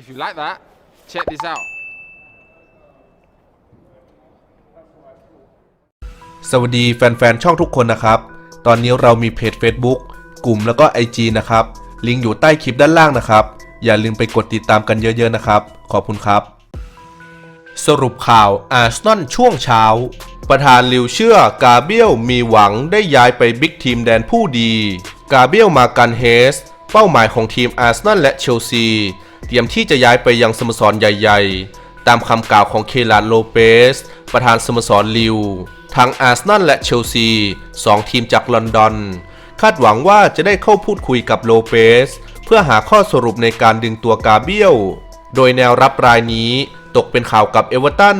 If you like that, check this out. สวัสดีแฟนๆ ช่องทุกคนนะครับ ตอนนี้เรามีเพจ Facebook กลุ่มแล้วก็ IG นะครับ ลิงก์อยู่ใต้คลิปด้านล่างนะครับ อย่าลืมไปกดติดตามกันเยอะๆ นะครับ ขอบคุณครับ สรุปข่าวอาร์เซนอลช่วงเช้า ประธานลิวเชื่อกาเบียลมีหวังได้ย้ายไปบิ๊กทีมแดนผู้ดี กาเบียลมากันเฮส เป้าหมายของทีมอาร์เซนอลและเชลซี เตรียมที่จะย้ายไปยังสโมสรใหญ่ ๆ ตามคำกล่าวของเคลานโลเปส ประธานสโมสรลิวทั้งอาร์เซนอลและเชลซีสองทีมจากลอนดอน คาดหวังว่าจะได้เข้าพูดคุยกับโลเปส เพื่อหาข้อสรุปในการดึงตัวกาเบียล โดยแนวรับรายนี้ตกเป็นข่าวกับเอเวอร์ตัน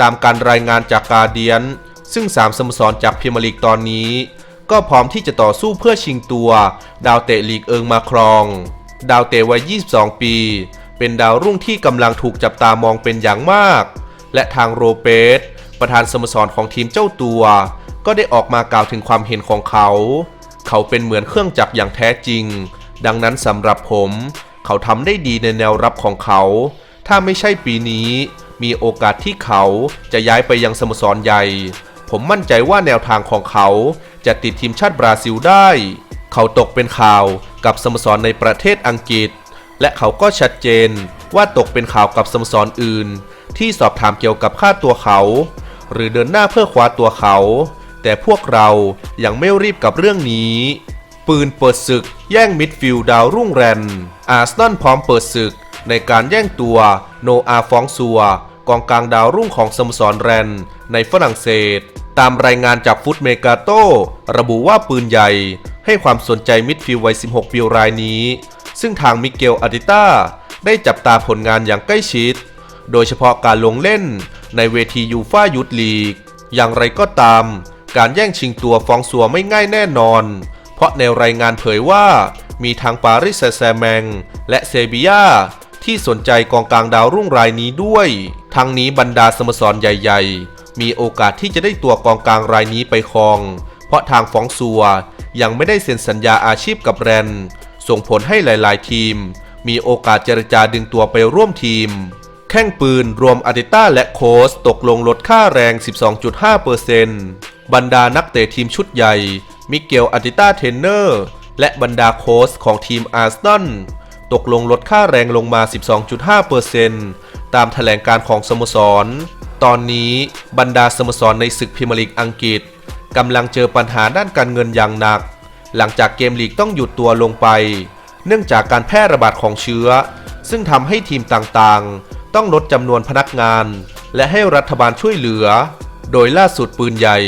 ตามการรายงานจากกาเดียน ซึ่ง 3สโมสรจากพรีเมียร์ลีกตอนนี้ ก็พร้อมที่จะต่อสู้เพื่อชิงตัว ดาวเตะลีกเอิงมาครอง ดาวเตะวัย 22 ปี เป็นดาวรุ่งที่กำลังถูกจับตามองเป็นอย่างมาก และทางโรเปส ประธานสโมสรของทีมเจ้าตัว ก็ได้ออกมากล่าวถึงความเห็นของเขา เขาเป็นเหมือนเครื่องจักรอย่างแท้จริง ดังนั้นสำหรับผม เขาทำได้ดีในแนวรับของเขา ถ้าไม่ใช่ปีนี้ มีโอกาสที่เขาจะย้ายไปยังสโมสรใหญ่ ผมมั่นใจว่าแนวทางของเขาจะติดทีมชาติบราซิลได้ เขาตกเป็นข่าวกับสโมสรในประเทศอังกฤษ และเขาก็ชัดเจนว่าตกเป็นข่าวกับสโมสรอื่น ที่สอบถามเกี่ยวกับค่าตัวเขา หรือเดินหน้าเพื่อคว้าตัวเขา แต่พวกเรายังไม่รีบกับเรื่องนี้ ปืนเปิดศึก แย่งมิดฟิลด์ดาวรุ่งแรนอาร์ซนอลพร้อมเปิดศึก ในการแย่งตัวโนอาฟองซัวกองกลางดาวรุ่งของสโมสรแรนในฝรั่งเศส ตามรายงานจากฟุตเมกาโตระบุว่าปืนใหญ่ ให้ความสนใจมิดฟิลด์วัย 16 ปีรายนี้ ซึ่งทางมิเกลอาติต้าได้จับตาผลงานอย่างใกล้ชิด โดยเฉพาะการลงเล่นในเวทียูฟ่ายุทธลีก อย่างไรก็ตาม การแย่งชิงตัวฟองซัวไม่ง่ายแน่นอน เพราะในรายงานเผยว่า มีทางปารีสแซแมง และเซบียาที่สนใจกองกลางดาวรุ่งรายนี้ด้วย ทั้งนี้บรรดาสโมสรใหญ่ ๆ มีโอกาสที่จะได้ตัวกองกลางรายนี้ไปครอง เพราะทางฟองซัวยังไม่ได้เซ็นสัญญาอาชีพกับแรน ส่งผลให้หลาย ๆ ทีม มีโอกาสเจรจาดึงตัวไปร่วมทีม แข้งปืนรวมอาร์เตต้าและโค้ชตกลงลดค่าแรง 12.5%บรรดานักเตะทีมชุดใหญ่ มิเกลอาร์เตต้าเทนเนอร์ และบรรดาโค้ชของทีมอาร์เซนอลตกลงลดค่าแรงลงมา 12.5%ตามแถลงการของสโมสร ตอนนี้บรรดาสโมสรในศึกพรีเมียร์ลีกอังกฤษ กำลังเจอปัญหาด้านการเงินอย่างหนัก หลังจากเกมลีกต้องหยุดตัวลงไป เนื่องจากการแพร่ระบาดของเชื้อ ซึ่งทำให้ทีมต่างๆ ต้องลดจำนวนพนักงาน และให้รัฐบาลช่วยเหลือ โดยล่าสุดปืนใหญ่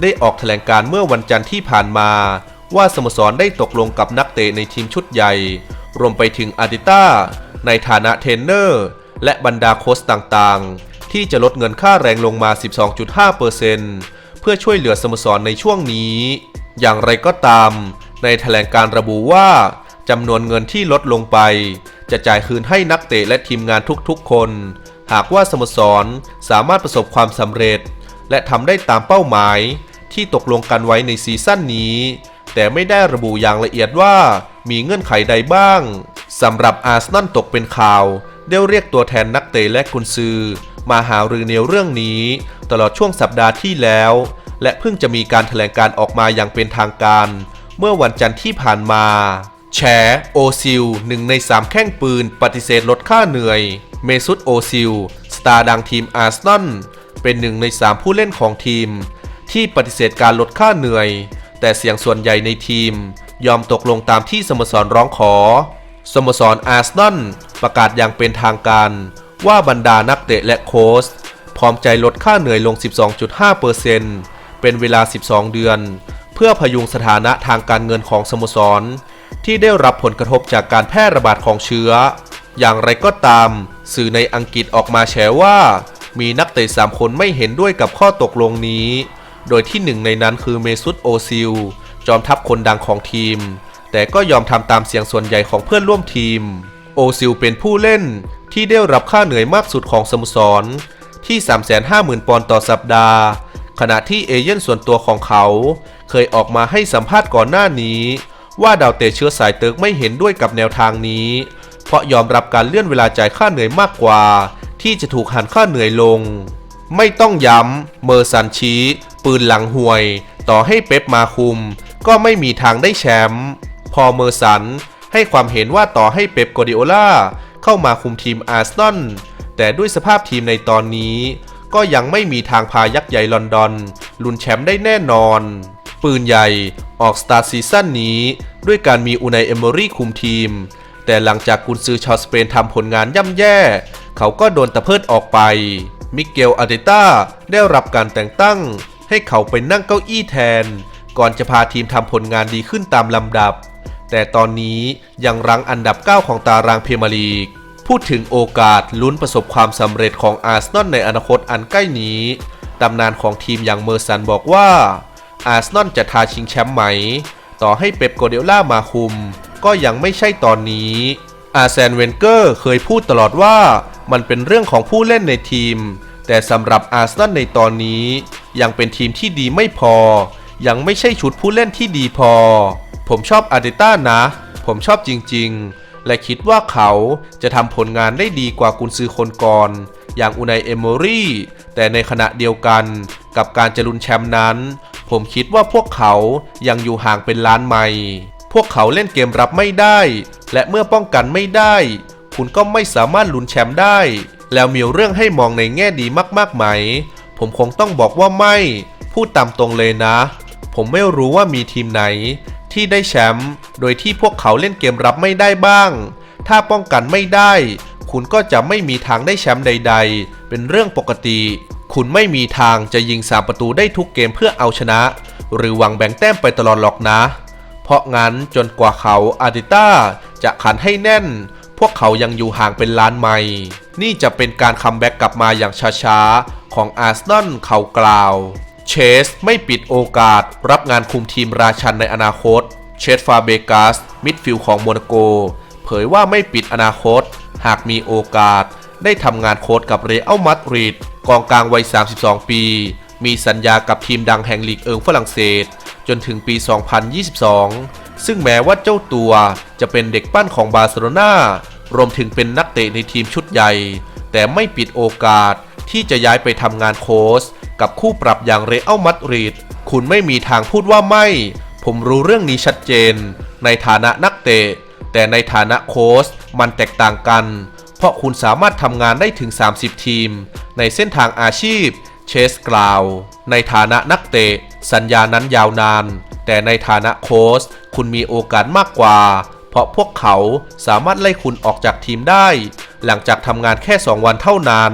ได้ออกแถลงการเมื่อวันจันทร์ที่ผ่านมา ว่าสโมสรได้ตกลงกับนักเตะในทีมชุดใหญ่ รวมไปถึงอาร์ติต้าในฐานะเทรนเนอร์ และบรรดาโค้ชต่างๆ ที่จะลดเงินค่าแรงลงมา 12.5%เพื่อช่วยเหลือสโมสรในช่วงนี้ อย่างไรก็ตาม ในแถลงการระบุว่าจำนวนเงินที่ลดลงไป จะจ่ายคืนให้นักเตะและทีมงานทุกๆคน หากว่าสโมสรสามารถประสบความสำเร็จ และทำได้ตามเป้าหมาย ที่ตกลงกันไว้ในซีซั่นนี้ แต่ไม่ได้ระบุอย่างละเอียดว่ามีเงื่อนไขใดบ้างสำหรับอาร์เซนอลตกเป็นข่าว ได้เรียกตัวแทนนักเตะและกุนซือ มาหารือในเรื่องนี้ ตลอดช่วงสัปดาห์ที่แล้ว และเพิ่งจะมีการแถลงการออกมาอย่างเป็นทางการ เมื่อวันจันทร์ที่ผ่านมา แฉโอซิลหนึ่งในสามแข้งปืน ปฏิเสธลดค่าเหนื่อย เมซุตโอซิล สตาร์ดังทีมอาร์เซนอลเป็นหนึ่งในสามผู้เล่นของทีม ที่ปฏิเสธการลดค่าเหนื่อย แต่เสียงส่วนใหญ่ในทีม ยอมตกลงตามที่สโมสรร้องขอ สโมสรอาร์เซนอลประกาศอย่างเป็นทางการ ว่าบรรดานักเตะและโค้ชพร้อมใจลดค่าเหนื่อยลง 12.5%เป็นเวลา 12 เดือน เพื่อพยุงสถานะทางการเงินของสโมสร ที่ได้รับผลกระทบจากการแพร่ระบาดของเชื้อ อย่างไรก็ตาม สื่อในอังกฤษออกมาแฉว่า มีนักเตะสามคนไม่เห็นด้วยกับข้อตกลงนี้ โดยที่หนึ่งในนั้นคือเมซุตโอซิล จอมทัพคนดังของทีม แต่ก็ยอมทำตามเสียงส่วนใหญ่ของเพื่อนร่วมทีม โอซิลเป็นผู้เล่นที่ได้รับค่าเหนื่อยมากสุดของสโมสร ที่ 350,000 ปอนด์ต่อสัปดาห์ ขณะที่เอเย่นส่วนตัวของเขา เคยออกมาให้สัมภาษณ์ก่อนหน้านี้ ว่าดาวเตะเชื้อสายเติร์กไม่เห็นด้วยกับแนวทางนี้ เพราะยอมรับการเลื่อนเวลาจ่ายค่าเหนื่อยมากกว่า ที่จะถูกหันค่าเหนื่อยลง ไม่ต้องย้ำเมอร์ซันชีปืนหลังห่วย ต่อให้เป๊ปมาคุม ก็ไม่มีทางได้แชมป์ พอเมอร์สัน ให้ความเห็นว่าต่อให้เป๊ปโกดิโอลาเข้ามาคุมทีมอาร์เซนอลแต่ด้วยสภาพทีมในตอนนี้ ก็ยังไม่มีทางพายักษ์ใหญ่ลอนดอนลุ้นแชมป์ได้แน่นอน ปืนใหญ่ออกสตาร์ซีซั่นนี้ ด้วยการมีอูไนเอมอรี่คุมทีม แต่หลังจากกุนซือชาวสเปนทำผลงานย่ำแย่ เขาก็โดนตะเพิดออกไป มิเกลอาร์เตต้าได้รับการแต่งตั้ง ให้เขาไปนั่งเก้าอี้แทน ก่อนจะพาทีมทำผลงานดีขึ้นตามลำดับ แต่ตอนนี้ยังรั้งอันดับ 9 ของตารางเพรเมียร์ลีก พูดถึงโอกาสลุ้นประสบความสำเร็จของอาร์เซนอลในอนาคตอันใกล้นี้ ตำนานของทีมอย่างเมอร์สันบอกว่า อาร์เซนอลจะทาชิงแชมป์ไหม ต่อให้เป๊ปโกเดล่ามาคุม ก็ยังไม่ใช่ตอนนี้อาร์แซนเวนเกอร์เคยพูดตลอดว่ามันเป็นเรื่องของผู้เล่นในทีม แต่สำหรับอาร์เซนอลในตอนนี้ ยังเป็นทีมที่ดีไม่พอ ยังไม่ใช่ชุดผู้เล่นที่ดีพอ ผมชอบอาร์เตต้านะ ผมชอบจริงๆ และคิดว่าเขาจะทำผลงานได้ดีกว่ากุนซือคนก่อน อย่างอูไนเอมอรี่ แต่ในขณะเดียวกันกับการจะลุนแชมป์นั้น ผมคิดว่าพวกเขายังอยู่ห่างเป็นล้านไมล์พวกเขาเล่นเกมรับไม่ได้ และเมื่อป้องกันไม่ได้ คุณก็ไม่สามารถลุนแชมป์ได้ แล้วมีเรื่องให้มองในแง่ดีมากๆไหม ผมคงต้องบอกว่าไม่ พูดตามตรงเลยนะ ผมไม่รู้ว่ามีทีมไหน ที่ได้แชมป์โดยที่พวกเขาเล่นเกมรับไม่ได้บ้าง ถ้าป้องกันไม่ได้ คุณก็จะไม่มีทางได้แชมป์ใด ๆ เป็นเรื่องปกติ คุณไม่มีทางจะยิงสามประตูได้ทุกเกมเพื่อเอาชนะ หรือหวังแบ่งแต้มไปตลอดหรอกนะ เพราะงั้นจนกว่าเขาอาร์ติต้าจะขันให้แน่น พวกเขายังอยู่ห่างเป็นล้านไมล์นี่จะเป็นการคัมแบ็กกลับมาอย่างช้าๆของอาร์เซนอลเขากล่าว เชสไม่ปิดโอกาส รับงานคุมทีมราชันในอนาคต เชสฟาเบกัสมิดฟิลด์ของโมนาโก เผยว่าไม่ปิดอนาคต หากมีโอกาส ได้ทำงานโค้ชกับเรอัลมาดริดกองกลางวัย 32 ปี มีสัญญากับทีมดังแห่งลีกเอิงฝรั่งเศส จนถึงปี 2022 ซึ่งแม้ว่าเจ้าตัวจะเป็นเด็กปั้นของบาร์เซโลนารวมถึงเป็นนักเตะในทีมชุดใหญ่ แต่ไม่ปิดโอกาสที่จะย้ายไปทำงานโค้ช กับคู่ปรับอย่างเรอัลมาดริดคุณไม่มีทางพูดว่าไม่ ผมรู้เรื่องนี้ชัดเจน ในฐานะนักเตะ แต่ในฐานะโค้ชมันแตกต่างกัน เพราะคุณสามารถทำงานได้ถึง 30 ทีม ในเส้นทางอาชีพ เชสกล่าว ในฐานะนักเตะ สัญญานั้นยาวนาน แต่ในฐานะโค้ชคุณมีโอกาสมากกว่า เพราะพวกเขาสามารถไล่คุณออกจากทีมได้ หลังจากทำงานแค่ 2 วันเท่านั้น